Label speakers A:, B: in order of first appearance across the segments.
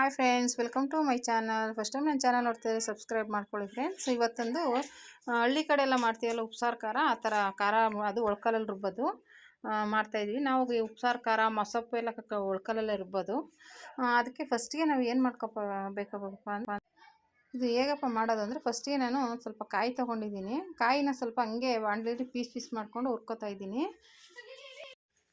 A: Hi friends welcome to my channel first time ನನ್ನ channel ನೋಡ್ತಿದ್ರೆ subscribe ಮಾಡ್ಕೊಳ್ಳಿ friends ಇವತ್ತೊಂದು ಹಳ್ಳಿ ಕಡೆ ಎಲ್ಲ ಮಾಡ್ತೀವಲ್ಲ ಉಪ್ಸಾರು, ಖಾರ, ಆ ಥರ ಖಾರ ಅದು ಒಳ್ಕಲಲ್ಲಿ ರುಬ್ಬೋದು. ಮಾಡ್ತಾಯಿದ್ವಿ ನಾವು ಈ ಉಪ್ಸಾರು, ಖಾರ, ಮೊಸಪ್ಪು ಎಲ್ಲ ಒಳ್ಕಲಲ್ಲೇ ರುಬ್ಬೋದು. ಅದಕ್ಕೆ ಫಸ್ಟಿಗೆ ನಾವು ಏನು ಮಾಡ್ಕೊಪ ಬೇಕಪ್ಪ ಇದು ಹೇಗಪ್ಪ ಮಾಡೋದು ಅಂದರೆ ಫಸ್ಟಿಗೆ ನಾನು ಸ್ವಲ್ಪ ಕಾಯಿ ತೊಗೊಂಡಿದ್ದೀನಿ. ಕಾಯಿನ ಸ್ವಲ್ಪ ಹಂಗೆ ಬಾಂಡ್ಲಿಟ್ಟು ಪೀಸ್ ಪೀಸ್ ಮಾಡ್ಕೊಂಡು ಹುರ್ಕೋತಾ ಇದ್ದೀನಿ.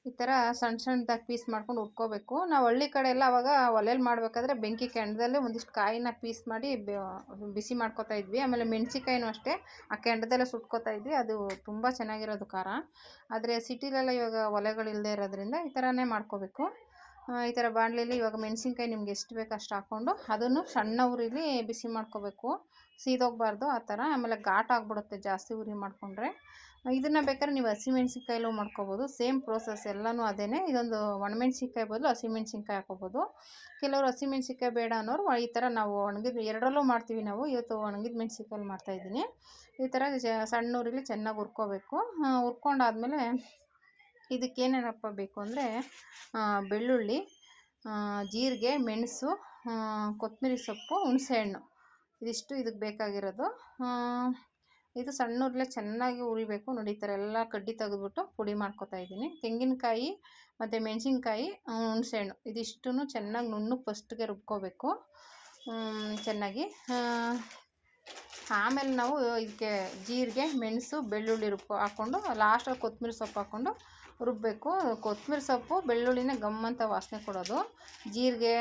A: ಈ ಥರ ಸಣ್ಣ ಸಣ್ಣದಾಗಿ ಪೀಸ್ ಮಾಡ್ಕೊಂಡು ಉಟ್ಕೋಬೇಕು. ನಾವು ಹಳ್ಳಿ ಕಡೆ ಎಲ್ಲ ಅವಾಗ ಒಲೆಯಲ್ಲಿ ಮಾಡಬೇಕಾದ್ರೆ ಬೆಂಕಿ ಕೆಂಡದಲ್ಲೇ ಒಂದಿಷ್ಟು ಕಾಯಿನ ಪೀಸ್ ಮಾಡಿ ಬಿಸಿ ಮಾಡ್ಕೊತಾ ಇದ್ವಿ. ಆಮೇಲೆ ಮೆಣಸಿಕಾಯಿನೂ ಅಷ್ಟೇ, ಆ ಕೆಂಡದಲ್ಲೇ ಸುಟ್ಕೋತಾ ಇದ್ವಿ. ಅದು ತುಂಬ ಚೆನ್ನಾಗಿರೋದು ಖಾರ. ಆದರೆ ಸಿಟಿಲೆಲ್ಲ ಇವಾಗ ಒಲೆಗಳಿಲ್ಲದೆ ಇರೋದ್ರಿಂದ ಈ ಥರನೇ ಮಾಡ್ಕೋಬೇಕು. ಈ ಥರ ಬಾಣಲೆಯಲ್ಲಿ ಇವಾಗ ಮೆಣಸಿನ್ಕಾಯಿ ನಿಮ್ಗೆ ಎಷ್ಟು ಬೇಕು ಅಷ್ಟು ಹಾಕ್ಕೊಂಡು ಅದನ್ನು ಸಣ್ಣ ಉರಿಲಿ ಬಿಸಿ ಮಾಡ್ಕೋಬೇಕು. ಸೀದೋಗಬಾರ್ದು ಆ ಥರ ಆಮೇಲೆ ಘಾಟ್ ಆಗಿಬಿಡುತ್ತೆ ಜಾಸ್ತಿ ಉರಿ ಮಾಡಿಕೊಂಡ್ರೆ. ಇದನ್ನು ಬೇಕಾದ್ರೆ ನೀವು ಹಸಿಮೆಣ್ಸಿನ್ಕಾಯಲ್ಲೂ ಮಾಡ್ಕೋಬೋದು. ಸೇಮ್ ಪ್ರೋಸೆಸ್ ಎಲ್ಲನೂ ಅದೇ ಇದೊಂದು ಒಣಮೆಣ್ಸಿನ್ಕಾಯಿ ಬದಲು ಹಸಿಮೆಣ್ಸಿನ್ಕಾಯಿ ಹಾಕೋಬೋದು ಕೆಲವರು ಹಸಿಮೆಣ್ಸಿನ್ಕಾಯಿ ಬೇಡ ಅನ್ನೋರು, ಈ ಥರ ನಾವು ಒಣಗಿದ ಎರಡರಲ್ಲೂ ಮಾಡ್ತೀವಿ ನಾವು. ಇವತ್ತು ಒಣಗಿದ ಮೆಣ್ಸಿನ್ಕಾಯಲ್ಲಿ ಮಾಡ್ತಾಯಿದ್ದೀನಿ ಈ ಥರ ಸಣ್ಣ ಉರಿಲಿ ಚೆನ್ನಾಗಿ ಹುರ್ಕೋಬೇಕು. ಹುರ್ಕೊಂಡಾದ್ಮೇಲೆ ಇದಕ್ಕೆ ಏನೇನಪ್ಪ ಬೇಕು ಅಂದರೆ ಬೆಳ್ಳುಳ್ಳಿ ಜೀರಿಗೆ, ಮೆಣಸು ಕೊತ್ತಂಬ್ರಿ ಸೊಪ್ಪು ಹುಣಸೆಹಣ್ಣು ಇದಿಷ್ಟು ಇದಕ್ಕೆ ಬೇಕಾಗಿರೋದು. ಇದು ಸಣ್ಣ ಚೆನ್ನಾಗಿ ಉರಿಬೇಕು ನೋಡಿ, ಈ ಥರ ಎಲ್ಲ ಕಡ್ಡಿ ತೆಗೆದ್ಬಿಟ್ಟು ಪುಡಿ ಮಾಡ್ಕೊತಾ ಇದ್ದೀನಿ. ತೆಂಗಿನಕಾಯಿ ಮತ್ತು ಮೆಣಸಿನ್ಕಾಯಿ ಹುಣಸೆಹಣ್ಣು ಇದಿಷ್ಟು ಚೆನ್ನಾಗಿ ನುಣ್ಣಗೆ ಫಸ್ಟ್ಗೆ ರುಬ್ಕೋಬೇಕು. ಚೆನ್ನಾಗಿ. ಆಮೇಲೆ ನಾವು ಇದಕ್ಕೆ ಜೀರಿಗೆ, ಮೆಣಸು, ಬೆಳ್ಳುಳ್ಳಿ ರುಬ್ಬ ಹಾಕ್ಕೊಂಡು ಲಾಸ್ಟಲ್ಲಿ ಕೊತ್ತಂಬರಿ ಸೊಪ್ಪು ಹಾಕ್ಕೊಂಡು ರುಬ್ಬಬೇಕು ಕೊತ್ತಂಬರಿ ಸೊಪ್ಪು, ಬೆಳ್ಳುಳ್ಳಿನೇ ಗಮ್ಮಂತ ವಾಸನೆ ಕೊಡೋದು. ಜೀರಿಗೆ,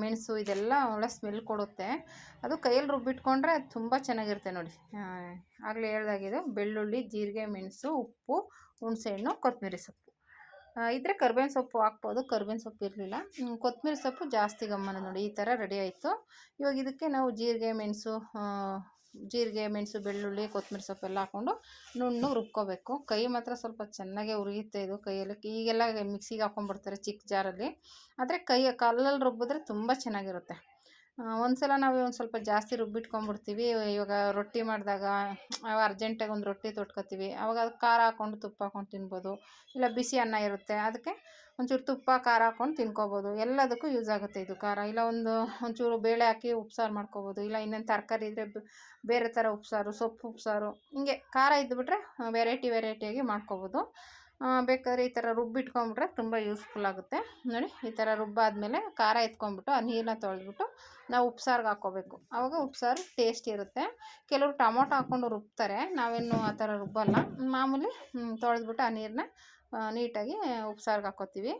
A: ಮೆಣಸು ಇದೆಲ್ಲ ಒಳ್ಳೆ ಸ್ಮೆಲ್ ಕೊಡುತ್ತೆ. ಅದು ಕೈಯಲ್ಲಿ ರುಬ್ಬಿಟ್ಕೊಂಡ್ರೆ ತುಂಬ ಚೆನ್ನಾಗಿರುತ್ತೆ ನೋಡಿ. ಆಗಲೇ ಹೇಳ್ದಾಗಿದೆ. ಬೆಳ್ಳುಳ್ಳಿ, ಜೀರಿಗೆ, ಮೆಣಸು, ಉಪ್ಪು, ಹುಣಸೆಹಣ್ಣು, ಕೊತ್ತಂಬರಿ ಸೊಪ್ಪು. ಆ, ಇದ್ರೆ ಕರ್ಬೇವಿನ ಸೊಪ್ಪು ಹಾಕ್ಬೋದು. ಕರ್ಬೇವಿನ ಸೊಪ್ಪು ಇರಲಿಲ್ಲ. ಕೊತ್ತಂಬರಿ ಸೊಪ್ಪು ಜಾಸ್ತಿ ಗಮ್ಮನ ನೋಡಿ ಈ ಥರ ರೆಡಿ ಆಯಿತು. ಇವಾಗ ಇದಕ್ಕೆ ನಾವು ಜೀರಿಗೆ ಮೆಣಸು ಜೀರಿಗೆ ಮೆಣಸು ಬೆಳ್ಳುಳ್ಳಿ ಕೊತ್ತಂಬರಿ ಸೊಪ್ಪು ಎಲ್ಲ ಹಾಕ್ಕೊಂಡು ನುಣ್ಣು ರುಬ್ಕೋಬೇಕು. ಕೈ ಮಾತ್ರ ಸ್ವಲ್ಪ ಚೆನ್ನಾಗೆ ಉರಿಯುತ್ತೆ ಇದು ಕೈಯಲ್ಲಿ. ಈಗೆಲ್ಲ ಮಿಕ್ಸಿಗೆ ಹಾಕ್ಕೊಂಡ್ಬಿಡ್ತಾರೆ ಚಿಕ್ಕ ಜಾರಲ್ಲಿ. ಆದರೆ ಕೈ ಕಲ್ಲಲ್ಲಿ ರುಬ್ಬಿದ್ರೆ ತುಂಬ ಚೆನ್ನಾಗಿರುತ್ತೆ. ಒಂದ್ಸಲ ನಾವು ಒಂದು ಸ್ವಲ್ಪ ಜಾಸ್ತಿ ರುಬ್ಬಿಟ್ಕೊಂಡ್ಬಿಡ್ತೀವಿ. ಇವಾಗ ರೊಟ್ಟಿ ಮಾಡಿದಾಗ ಅರ್ಜೆಂಟಾಗಿ ಒಂದು ರೊಟ್ಟಿ ತೊಟ್ಕೊತೀವಿ. ಅವಾಗ ಅದು ಖಾರ ಹಾಕ್ಕೊಂಡು ತುಪ್ಪ ಹಾಕ್ಕೊಂಡು ತಿನ್ಬೋದು. ಇಲ್ಲ ಬಿಸಿ ಅನ್ನ ಇರುತ್ತೆ. ಅದಕ್ಕೆ ಒಂಚೂರು ತುಪ್ಪ, ಖಾರ ಹಾಕ್ಕೊಂಡು ತಿನ್ಕೋಬೋದು. ಎಲ್ಲದಕ್ಕೂ ಯೂಸ್ ಆಗುತ್ತೆ ಇದು ಖಾರ. ಇಲ್ಲ ಒಂದು ಒಂಚೂರು ಬೇಳೆ ಹಾಕಿ ಉಪ್ಸಾರು ಮಾಡ್ಕೋಬೋದು. ಇಲ್ಲ ಇನ್ನೊಂದು ತರಕಾರಿ ಇದ್ದರೆ ಬೇರೆ ಥರ ಉಪ್ಸಾರು, ಸೊಪ್ಪು ಉಪ್ಸಾರು, ಹಿಂಗೆ ಖಾರ ಇದ್ದುಬಿಟ್ರೆ ವೆರೈಟಿ ವೆರೈಟಿಯಾಗಿ ಮಾಡ್ಕೋಬೋದು. ಬೇಕಾದ್ರೆ ಈ ಥರ ರುಬ್ಬಿಟ್ಕೊಂಬಿಟ್ರೆ ತುಂಬ ಯೂಸ್ಫುಲ್ ಆಗುತ್ತೆ. ನೋಡಿ, ಈ ಥರ ರುಬ್ಬಾದ್ಮೇಲೆ ಖಾರ ಎತ್ಕೊಂಡ್ಬಿಟ್ಟು, ಆ ನೀರನ್ನ ತೊಳೆದ್ಬಿಟ್ಟು ನಾವು ಉಪ್ಸಾರಿಗೆ ಹಾಕ್ಕೋಬೇಕು. ಆವಾಗ ಉಪ್ಸಾರು ಟೇಸ್ಟ್ ಇರುತ್ತೆ. ಕೆಲವರು ಟೊಮೊಟೊ ಹಾಕ್ಕೊಂಡು ರುಬ್ತಾರೆ. ನಾವೇನು ಆ ಥರ ರುಬ್ಬಲ್ಲ. ಮಾಮೂಲಿ ತೊಳೆದ್ಬಿಟ್ಟು ಆ ನೀರನ್ನ ನೀಟಾಗಿ ಉಪ್ಸಾರಿಗೆ ಹಾಕ್ಕೋತೀವಿ.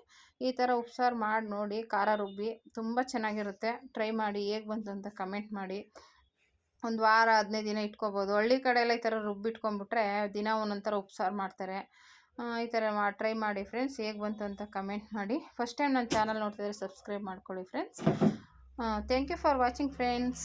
A: ಈ ಥರ ಉಪ್ಸಾರು ಮಾಡಿ ನೋಡಿ, ಖಾರ ರುಬ್ಬಿ ತುಂಬ ಚೆನ್ನಾಗಿರುತ್ತೆ. ಟ್ರೈ ಮಾಡಿ, ಹೇಗೆ ಬಂತು ಅಂತ ಕಮೆಂಟ್ ಮಾಡಿ. ಒಂದು ವಾರ, ಹದಿನೈದು ದಿನ ಇಟ್ಕೋಬೋದು. ಹಳ್ಳಿ ಕಡೆ ಎಲ್ಲ ಈ ಥರ ರುಬ್ಬಿಟ್ಕೊಂಡ್ಬಿಟ್ರೆ ದಿನ ಒಂದೊಂಥರ ಥರ ಉಪ್ಸಾರು ಮಾಡ್ತಾರೆ. ಈ ಥರ ಮಾ ಟ್ರೈ ಮಾಡಿ ಫ್ರೆಂಡ್ಸ್ ಹೇಗೆ ಬಂತು ಅಂತ ಕಮೆಂಟ್ ಮಾಡಿ. ಫಸ್ಟ್ ಟೈಮ್ ನನ್ನ ಚಾನಲ್ ನೋಡ್ತಿದ್ರೆ ಸಬ್ಸ್ಕ್ರೈಬ್ ಮಾಡ್ಕೊಳ್ಳಿ friends thank you for watching friends